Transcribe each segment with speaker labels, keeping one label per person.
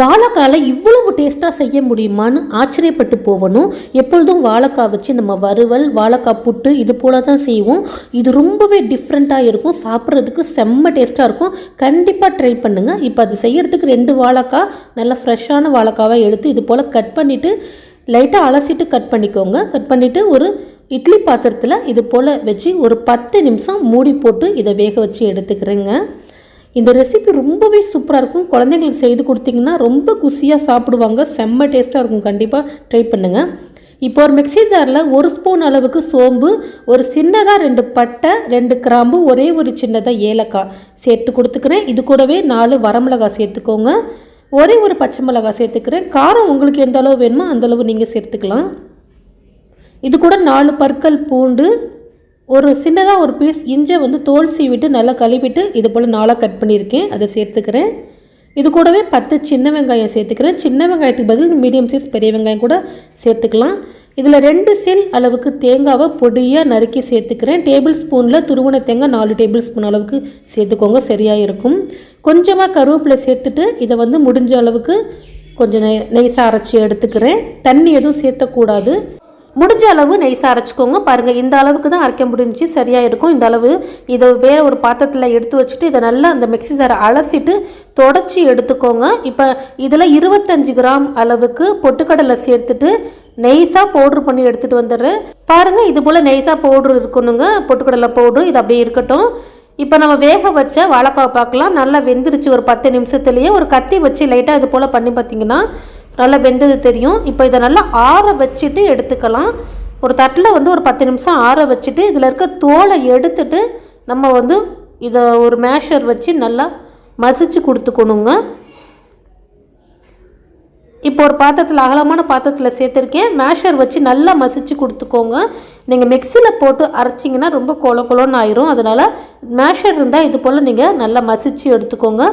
Speaker 1: வாழைக்காயில் இவ்வளவு டேஸ்ட்டாக செய்ய முடியுமான்னு ஆச்சரியப்பட்டு போகணும் எப்பொழுதும் வாழைக்காய் வச்சு நம்ம வறுவல் வாழைக்காய் புட்டு இது போல தான் செய்வோம். இது ரொம்பவே டிஃப்ரெண்ட்டாக இருக்கும். சாப்பிட்றதுக்கு செம்ம டேஸ்ட்டாக இருக்கும். கண்டிப்பாக ட்ரை பண்ணுங்கள் இப்போ அது செய்கிறதுக்கு ரெண்டு வாழைக்காய் நல்லா ஃப்ரெஷ்ஷான வாழைக்காவை எடுத்து இது போல் கட் பண்ணிவிட்டு லைட்டாக அலசிட்டு கட் பண்ணிக்கோங்க. கட் பண்ணிவிட்டு ஒரு இட்லி பாத்திரத்தில் இது போல் வச்சு ஒரு பத்து நிமிஷம் மூடி போட்டு இதை வேக வச்சு எடுத்துக்கிறேங்க. இந்த ரெசிபி ரொம்பவே சூப்பராக இருக்கும். குழந்தைங்களுக்கு செய்து கொடுத்தீங்கன்னா ரொம்ப குசியாக சாப்பிடுவாங்க. செம்ம டேஸ்ட்டாக இருக்கும். கண்டிப்பாக ட்ரை பண்ணுங்கள் இப்போ ஒரு மிக்ஸி ஜாரில் ஒரு ஸ்பூன் அளவுக்கு சோம்பு ஒரு சின்னதாக ரெண்டு பட்டை ரெண்டு கிராம்பு ஒரே ஒரு சின்னதாக ஏலக்காய் சேர்த்து கொடுத்துக்கிறேன். இது கூடவே நாலு வரமிளகாய் சேர்த்துக்கோங்க. ஒரே ஒரு பச்சை மிளகாய் சேர்த்துக்கிறேன். காரம் உங்களுக்கு எந்த அளவு வேணுமோ அந்தளவு நீங்கள் சேர்த்துக்கலாம். இது கூட நாலு பற்கள் பூண்டு ஒரு சின்னதாக ஒரு பீஸ் இஞ்சை வந்து தோல் சீவிட்டு நல்லா கழுவிட்டு இது போல் நாளாக கட் பண்ணியிருக்கேன். அதை சேர்த்துக்கிறேன். இது கூடவே பத்து சின்ன வெங்காயம் சேர்த்துக்கிறேன். சின்ன வெங்காயத்துக்கு பதில் மீடியம் சைஸ் பெரிய வெங்காயம் கூட சேர்த்துக்கலாம். இதில் ரெண்டு செல் அளவுக்கு தேங்காவை பொடியாக நறுக்கி சேர்த்துக்கிறேன். டேபிள் ஸ்பூனில் துருவன தேங்காய் நாலு டேபிள் ஸ்பூன் அளவுக்கு சேர்த்துக்கோங்க. சரியாக இருக்கும். கொஞ்சமாக கருவேப்பிலை சேர்த்துட்டு இதை வந்து முடிஞ்ச அளவுக்கு கொஞ்சம் நெய் நெய்ஸாக அரைச்சி எடுத்துக்கிறேன். தண்ணி எதுவும் சேர்த்தக்கூடாது. முடிஞ்ச அளவு நெய்ஸாக அரைச்சிக்கோங்க பாருங்கள் இந்த அளவுக்கு தான் அரைக்க முடிஞ்சு சரியாக இருக்கும். இந்த அளவு இதை வேறு ஒரு பாத்திரத்தில் எடுத்து வச்சுட்டு இதை நல்லா அந்த மிக்ஸி ஜாரை அலசிட்டு தொடச்சி எடுத்துக்கோங்க. இப்போ இதில் இருபத்தஞ்சு கிராம் அளவுக்கு பொட்டுக்கடலை சேர்த்துட்டு நெய்ஸாக பவுட்ரு பண்ணி எடுத்துகிட்டு வந்துடுறேன். பாருங்கள் இது போல் நெய்ஸாக பவுட்ரு இருக்கணுங்க. பொட்டுக்கடலை பவுட்ரு இது அப்படியே இருக்கட்டும். இப்போ நம்ம வேக வச்ச வாழைக்காய் பார்க்கலாம். நல்லா வெந்துருச்சு ஒரு பத்து நிமிஷத்துலேயே. ஒரு கத்தி வச்சு லைட்டாக இது போல் பண்ணி பார்த்தீங்கன்னா நல்லா வெந்தது தெரியும். இப்போ இதை நல்லா ஆற வச்சுட்டு எடுத்துக்கலாம். ஒரு தட்டில் வந்து ஒரு பத்து நிமிஷம் ஆற வச்சுட்டு இதில் இருக்க தோலை எடுத்துட்டு நம்ம வந்து இதை ஒரு மேஷர் வச்சு நல்லா மசிச்சு கொடுத்துக்கணுங்க. இப்போ ஒரு பாத்திரத்தில் அகலமான பாத்திரத்தில் சேர்த்துருக்கேன். மேஷர் வச்சு நல்லா மசிச்சு கொடுத்துக்கோங்க. நீங்கள் மிக்சியில் போட்டு அரைச்சிங்கன்னா ரொம்ப கொல கொலன்னு ஆயிரும். அதனால் மேஷர் இருந்தால் இது போல் நீங்கள் நல்லா மசிச்சு எடுத்துக்கோங்க.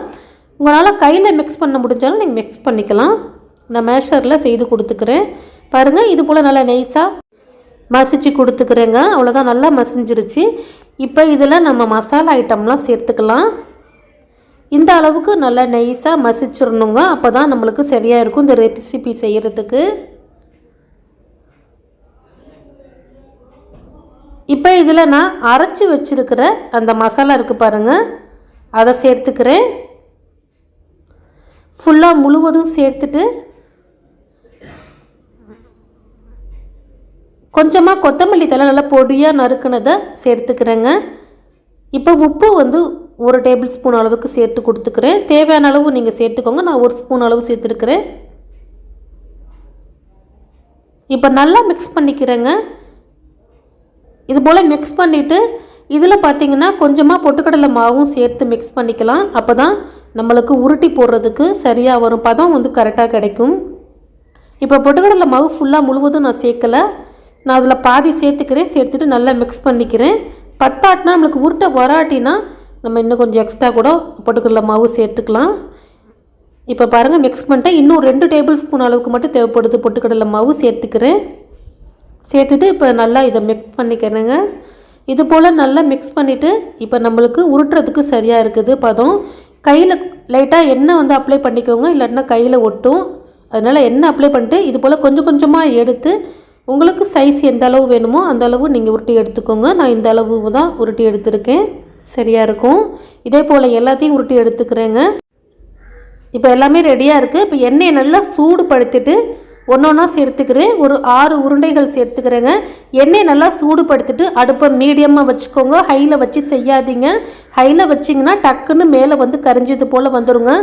Speaker 1: உங்களால் கையில் மிக்ஸ் பண்ண முடிஞ்சாலும் நீங்கள் மிக்ஸ் பண்ணிக்கலாம். நான் மேஷரில் செய்து கொடுத்துக்கிறேன். பாருங்கள் இது போல் நல்லா நெய்ஸாக மசிச்சு கொடுத்துக்கிறேங்க. அவ்வளோதான் நல்லா மசிஞ்சிருச்சு. இப்போ இதில் நம்ம மசாலா ஐட்டம்லாம் சேர்த்துக்கலாம். இந்த அளவுக்கு நல்லா நெய்ஸாக மசிச்சிடணுங்க. அப்போ தான் நம்மளுக்கு சரியாக இருக்கும் இந்த ரெசிபி செய்கிறதுக்கு இப்போ இதில் நான் அரைச்சி வச்சுருக்கிற அந்த மசாலா இருக்குது பாருங்கள் அதை சேர்த்துக்கிறேன். ஃபுல்லாக முழுவதும் சேர்த்துட்டு கொஞ்சமாக கொத்தமல்லி தலை நல்லா பொடியாக நறுக்குனதை சேர்த்துக்கிறேங்க. இப்போ உப்பு வந்து ஒரு டேபிள் ஸ்பூன் அளவுக்கு சேர்த்து கொடுத்துக்கிறேன். தேவையான அளவு நீங்கள் சேர்த்துக்கோங்க. நான் ஒரு ஸ்பூன் அளவு சேர்த்துருக்கிறேன். இப்போ நல்லா மிக்ஸ் பண்ணிக்கிறேங்க. இது போல் மிக்ஸ் பண்ணிவிட்டு இதில் பார்த்தீங்கன்னா கொஞ்சமாக பொட்டுக்கடலை மாவும் சேர்த்து மிக்ஸ் பண்ணிக்கலாம். அப்போ தான் நம்மளுக்கு உருட்டி போடுறதுக்கு சரியாக வரும். பதம் வந்து கரெக்டாக கிடைக்கும். இப்போ பொட்டுக்கடலை மாவு ஃபுல்லாக முழுவதும் நான் சேர்க்கலை. நான் அதில் பாதி சேர்த்துக்கிறேன் சேர்த்துட்டு நல்லா மிக்ஸ் பண்ணிக்கிறேன். பத்தாட்டினா நம்மளுக்கு உருட்டை வராட்டினா நம்ம இன்னும் கொஞ்சம் எக்ஸ்ட்ரா கூட பொட்டுக்கடலை மாவு சேர்த்துக்கலாம். இப்போ பாருங்கள் மிக்ஸ் பண்ணிட்டேன். இன்னும் ரெண்டு டேபிள் ஸ்பூன் அளவுக்கு மட்டும் தேவைப்படுது பொட்டுக்கடலை மாவு சேர்த்துக்கிறேன். சேர்த்துட்டு இப்போ நல்லா இதை மிக்ஸ் பண்ணிக்கிறேங்க. இது போல் நல்லா மிக்ஸ் பண்ணிவிட்டு இப்போ நம்மளுக்கு உருட்டுறதுக்கு சரியாக இருக்குது பதம். கையில் லைட்டாக எண்ணெய் வந்து அப்ளை பண்ணிக்கோங்க இல்லாட்டினா கையில் ஒட்டும். அதனால் எண்ணெய் அப்ளை பண்ணிட்டு இது போல் கொஞ்சம் கொஞ்சமாக எடுத்து உங்களுக்கு சைஸ் எந்த அளவு வேணுமோ அந்த அளவு நீங்கள் உருட்டி எடுத்துக்கோங்க. நான் இந்த அளவு தான் உருட்டி எடுத்திருக்கேன். சரியாக இருக்கும். இதே போல் எல்லாத்தையும் உருட்டி எடுத்துக்கிறேங்க. இப்போ எல்லாமே ரெடியாக இருக்குது இப்போ எண்ணெயை நல்லா சூடுபடுத்திட்டு ஒன்று ஒன்றா சேர்த்துக்கிறேன். ஒரு ஆறு உருண்டைகள் சேர்த்துக்கிறேங்க. எண்ணெயை நல்லா சூடுபடுத்திட்டு அடுப்பை மீடியமாக வச்சுக்கோங்க. ஹையில் வச்சு செய்யாதீங்க. ஹையில் வச்சிங்கன்னா டக்குன்னு மேலே வந்து கரிஞ்சது போல் வந்துடுங்க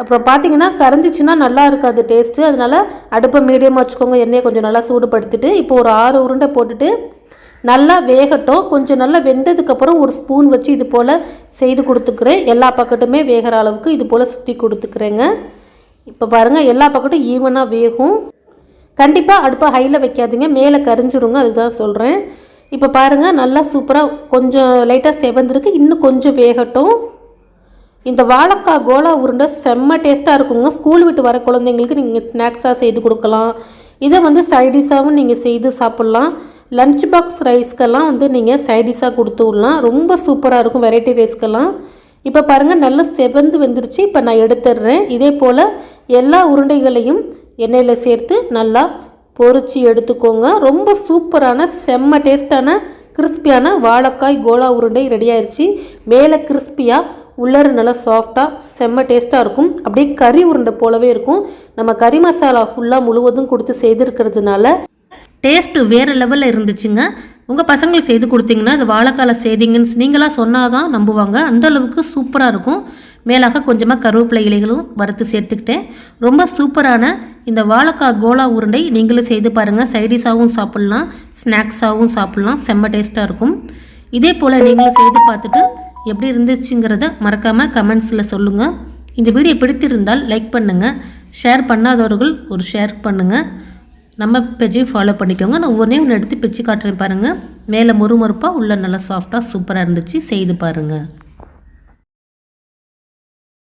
Speaker 1: அப்புறம் பார்த்தீங்கன்னா கரைஞ்சிச்சின்னா நல்லா இருக்காது டேஸ்ட்டு அதனால் அடுப்பை மீடியமாக வச்சுக்கோங்க. எண்ணெயை கொஞ்சம் நல்லா சூடுபடுத்திட்டு இப்போ ஒரு ஆறு உருண்டை போட்டுட்டு நல்லா வேகட்டும். கொஞ்சம் நல்லா வெந்ததுக்கப்புறம் ஒரு ஸ்பூன் வச்சு இது போல் செய்து கொடுத்துக்கிறேன். எல்லா பக்கட்டுமே வேகிற அளவுக்கு இது போல் சுற்றி கொடுத்துக்கிறேங்க. இப்போ பாருங்கள் எல்லா பக்கட்டும் ஈவனாக வேகும். கண்டிப்பாக அடுப்பை ஹையில் வைக்காதீங்க. மேலே கரிஞ்சிடுங்க. அதுதான் சொல்கிறேன் இப்போ பாருங்கள் நல்லா சூப்பராக கொஞ்சம் லைட்டாக செவந்திருக்கு. இன்னும் கொஞ்சம் வேகட்டும். இந்த வாழைக்காய் கோலா உருண்டை செம்ம டேஸ்ட்டாக இருக்குங்க. ஸ்கூல் விட்டு வர குழந்தைங்களுக்கு நீங்கள் ஸ்நாக்ஸாக செய்து கொடுக்கலாம். இதை வந்து சைடிஷாகவும் நீங்கள் செய்து சாப்பிட்லாம். லன்ச் பாக்ஸ் ரைஸ்க்கெல்லாம் வந்து நீங்கள் சைடிஷாக கொடுத்து விடலாம். ரொம்ப சூப்பராக இருக்கும் வெரைட்டி ரைஸ்க்கெல்லாம் இப்போ பாருங்கள் நல்லா செவந்து வெந்துருச்சு. இப்போ நான் எடுத்துடுறேன். இதே போல் எல்லா உருண்டைகளையும் எண்ணெயில் சேர்த்து நல்லா பொறிச்சு எடுத்துக்கோங்க. ரொம்ப சூப்பரான செம்ம டேஸ்டான கிறிஸ்பியான வாழைக்காய் கோலா உருண்டை ரெடி ஆயிடுச்சு மேலே கிறிஸ்பியாக உள்ளர நல்லா சாஃப்டாக செம்ம டேஸ்ட்டாக இருக்கும். அப்படியே கறி உருண்டை போலவே இருக்கும். நம்ம கறி மசாலா ஃபுல்லாக முழுவதும் கொடுத்து செய்திருக்கிறதுனால டேஸ்ட்டு வேறு லெவலில் இருந்துச்சுங்க. உங்கள் பசங்களுக்கு செய்து கொடுத்தீங்கன்னா அது வாழைக்கால செய்தீங்கன்னு நீங்களாக சொன்னால் தான் நம்புவாங்க. அந்த அளவுக்கு சூப்பராக இருக்கும். மேலாக கொஞ்சமாக கருவேப்பிலை இலைகளும் வறுத்து சேர்த்துக்கிட்டேன். ரொம்ப சூப்பரான இந்த வாழைக்காய் கோலா உருண்டை நீங்களும் செய்து பாருங்கள் சைடிஷாகவும் சாப்பிட்லாம் ஸ்நாக்ஸாகவும் சாப்பிட்லாம். செம்ம டேஸ்ட்டாக இருக்கும். இதே போல் நீங்களும் செய்து பார்த்துட்டு எப்படி இருந்துச்சுங்கிறத மறக்காமல் கமெண்ட்ஸில் சொல்லுங்கள் இந்த வீடியோ பிடித்திருந்தால் லைக் பண்ணுங்கள் ஷேர் பண்ணாதவர்கள் ஒரு ஷேர் பண்ணுங்கள் நம்ம பேஜையும் ஃபாலோ பண்ணிக்கோங்க. நான் ஒவ்வொன்றே ஒன்று எடுத்து பிச்சு காட்டுறேன் பாருங்கள் மேலே மொறுமொறுப்பாக உள்ளே நல்லா சாஃப்டாக சூப்பராக இருந்துச்சு. செய்து பாருங்கள்